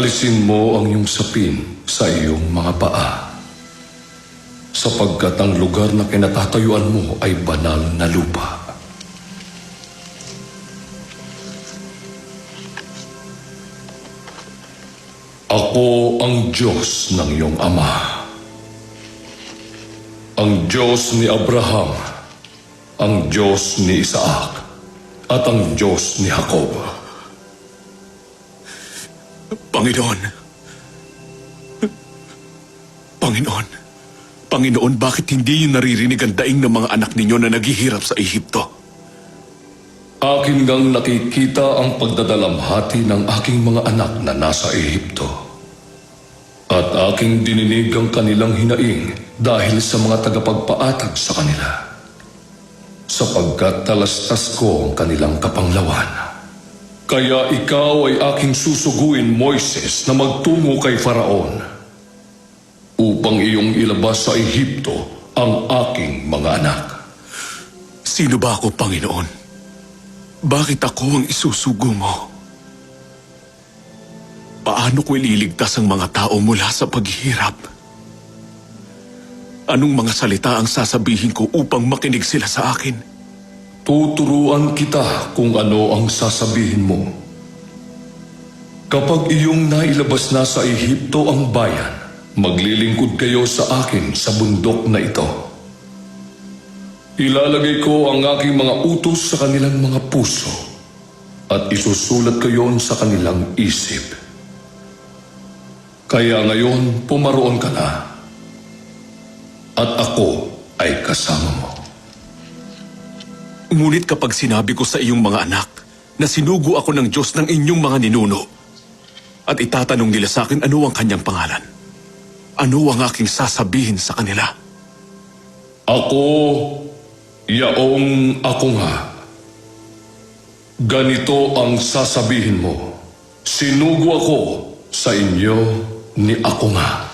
Alisin mo ang iyong sapin sa iyong mga paa. Sapagkat ang lugar na kinatatayuan mo ay banal na lupa. Ako ang Diyos ng iyong ama. Ang Diyos ni Abraham, ang Diyos ni Isaac, at ang Diyos ni Jacob. Panginoon. Panginoon. Panginoon, bakit hindi niyo naririnig ang daing ng mga anak ninyo na naghihirap sa Ehipto? Akin ngang nakikita ang pagdadalamhati ng aking mga anak na nasa Ehipto. At aking dininig ang kanilang hinaing dahil sa mga tagapagpaatag sa kanila. Sapagkat talastas ko ang kanilang kapanglawan. Kaya ikaw ay aking susuguin, Moises, na magtungo kay Faraon upang iyong ilabas sa Ehipto ang aking mga anak. Sino ba ako, Panginoon? Bakit ako ang isusugo mo? Paano ko ililigtas ang mga tao mula sa paghihirap? Anong mga salita ang sasabihin ko upang makinig sila sa akin? Tuturuan kita kung ano ang sasabihin mo. Kapag iyong nailabas na sa Ehipto ang bayan, maglilingkod kayo sa akin sa bundok na ito. Ilalagay ko ang aking mga utos sa kanilang mga puso at isusulat ko yon sa kanilang isip. Kaya ngayon pumaroon ka na at ako ay kasama mo. Ngunit kapag sinabi ko sa iyong mga anak na sinugo ako ng Diyos ng inyong mga ninuno at itatanong nila sa akin ano ang kanyang pangalan, ano ang aking sasabihin sa kanila? Ako, yaong ako nga. Ganito ang sasabihin mo. Sinugo ako sa inyo ni ako nga.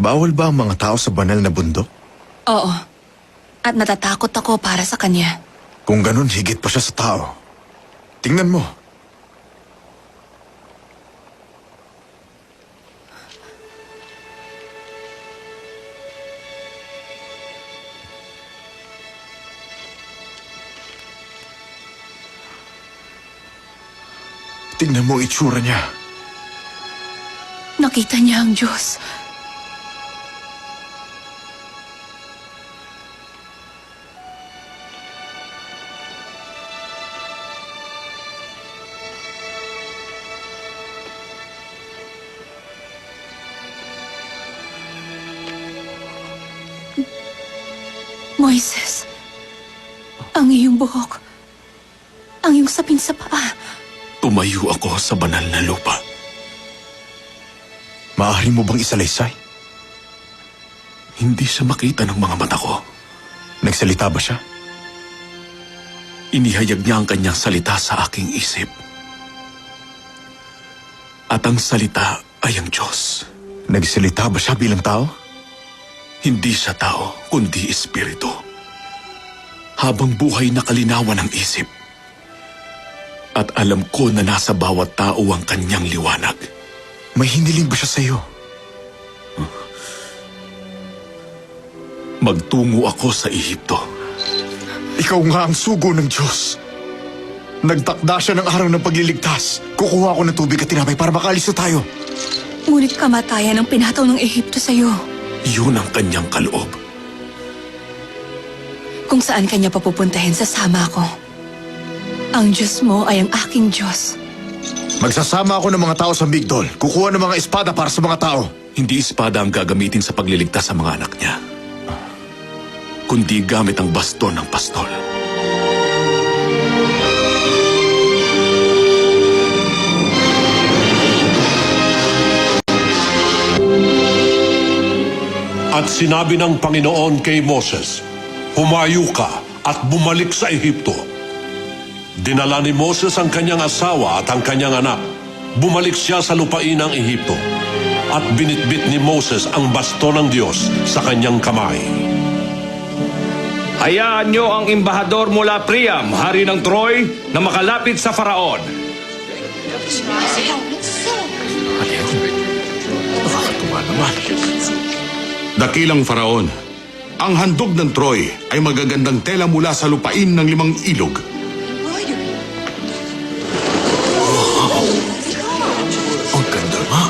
Bawal ba ang mga tao sa banal na bundok? Oo. At natatakot ako para sa kanya. Kung ganun, higit pa siya sa tao. Tingnan mo. Tingnan mo itsura niya. Nakita niya ang Diyos. Moises, ang iyong buhok, ang iyong sapin sa paa, Tumayo ako sa banal na lupa. Maaari mo bang isalaysay? Hindi siya makita ng mga mata ko. Nagsalita ba siya? Inihayag niya ang kanyang salita sa aking isip. At ang salita ay ang Diyos. Nagsalita ba siya bilang tao? Hindi siya tao, kundi espiritu. Habang buhay na kalinawan ng isip. At alam ko na nasa bawat tao ang kanyang liwanag. May hiniling ba siya sa iyo? Magtungo ako sa Ehipto. Ikaw nga ang sugo ng Diyos. Nagtakda siya ng araw ng pagliligtas. Kukuha ako ng tubig at tinapay para makaalis na tayo. ngunit kamatayan ang pinataw ng Ehipto sa iyo. Yun ang kanyang kaloob. Kung saan kanya papupuntahin, sasama ako. Ang Diyos mo ay ang aking Diyos. Magsasama ako ng mga tao sa Migdol. Kukuha ng mga espada para sa mga tao. Hindi espada ang gagamitin sa pagliligtas sa mga anak niya. Kundi gamit ang baston ng pastol. At sinabi ng Panginoon kay Moses, Humayo ka at bumalik sa Ehipto. Dinala ni Moses ang kanyang asawa at ang kanyang anak. Bumalik siya sa lupain ng Ehipto. at binitbit ni Moses ang basto ng Diyos sa kanyang kamay. Hayaan niyo ang imbahador mula Priam, hari ng Troy, na makalapit sa Faraon. Naman. Dakilang faraon, ang handog ng Troy ay magagandang tela mula sa lupain ng limang ilog. Ang ganda nga.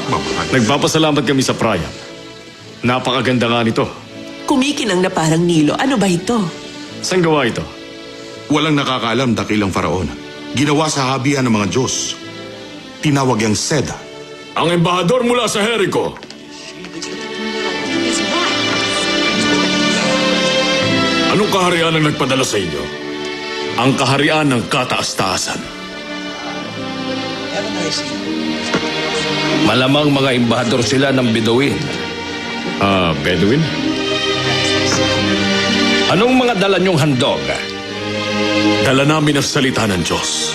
Nagpapasalamat kami sa Priam. Napakaganda nga nito. Kumikinang na parang Nilo. Ano ba ito? Saan gawa ito? Walang nakakaalam dakilang faraon. Ginawa sa habian ng mga Diyos. Tinawag yang Seda. Ang embahador mula sa Jericho. Anong kaharian ang nagpadala sa inyo? Ang kaharian ng kataas-taasan. Malamang mga imbahador sila ng Bedouin. Ah, Bedouin? Anong mga dala niyong handog? Dala namin ang salita ng Diyos.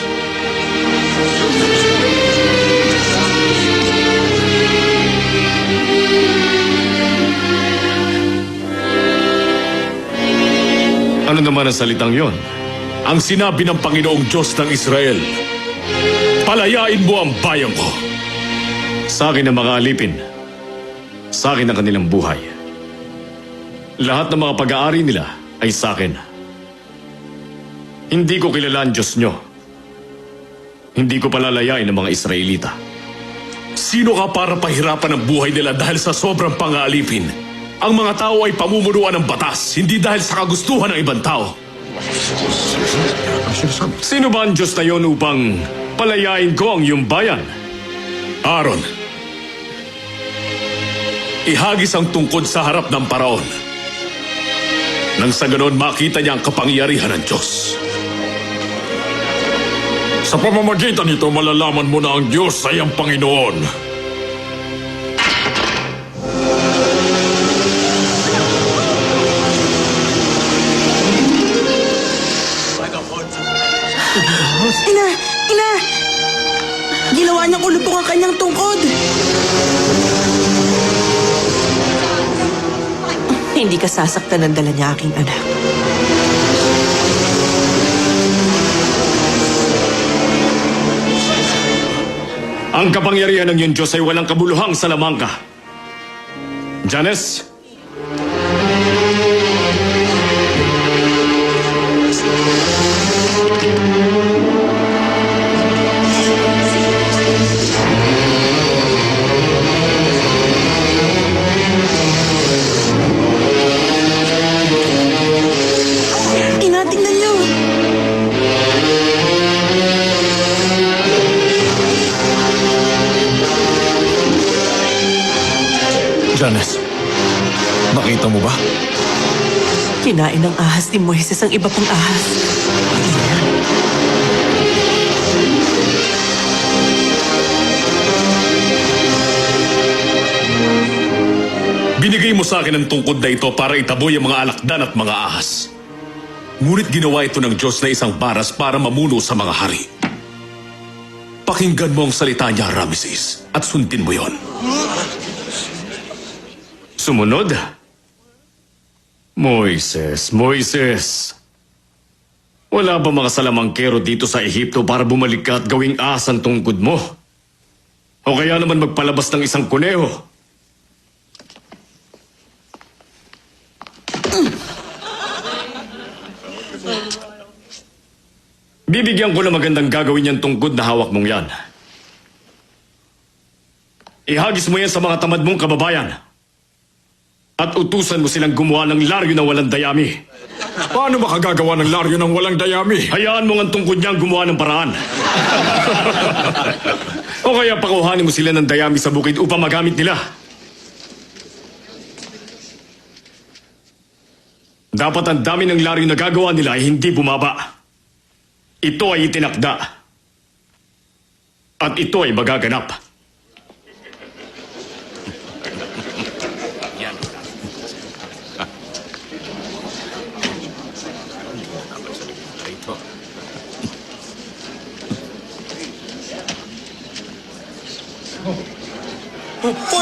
Ano naman ang salitang yon? Ang sinabi ng Panginoong Diyos ng Israel, Palayain mo ang bayan ko. Sa akin ang mga alipin. Sa akin ang kanilang buhay. Lahat ng mga pag-aari nila ay sa akin. Hindi ko kilala ang Diyos nyo. Hindi ko palalayain ang mga Israelita. Sino ka para pahirapan ang buhay nila dahil sa sobrang pang-aalipin? Ang mga tao ay pamumunuan ng batas, hindi dahil sa kagustuhan ng ibang tao. Sino ba ang Diyos na yon upang palayain ko ang iyong bayan? Aaron, ihagis ang tungkod sa harap ng paraon. Nang sa ganon makita niya ang kapangyarihan ng Diyos. Sa pamamagitan nito, malalaman mo na ang Diyos ay ang Panginoon. Ina! Ina! Ginawa niyang ulupong ang kanyang tungkod. Hindi ka sasaktan ng dala niya, aking anak. Ang kapangyarihan ng iyong Diyos ay walang kabuluhang salamangka. Janice, Janice, nakita mo ba? Kinain ng ahas ni Moises ang iba pang ahas. Binigay mo sa akin ang tungkod na ito para itaboy ang mga alakdan at mga ahas. Ngunit ginawa ito ng Diyos na isang baras para mamuno sa mga hari. Pakinggan mo ang salita niya, Ramesses, at sundin mo yon. Sumunod. Moises, Moises. Wala ba mga salamangkero dito sa Ehipto para bumalik ka at gawing ahas ang tungkod mo? O kaya naman magpalabas ng isang kuneho? Bibigyan ko na magandang gagawin yung tungkod na hawak mong yan. Ihagis mo yan sa mga tamad mong kababayan. At utusan mo silang gumawa ng laryo na walang dayami. Paano makagagawa ng laryo ng walang dayami? Hayaan mo ang tungkod niyang gumawa ng paraan. o kaya pakuhanin mo sila ng dayami sa bukid upang magamit nila. Dapat ang dami ng laryo na gagawa nila ay hindi bumaba. Ito ay itinakda. At ito ay magaganap.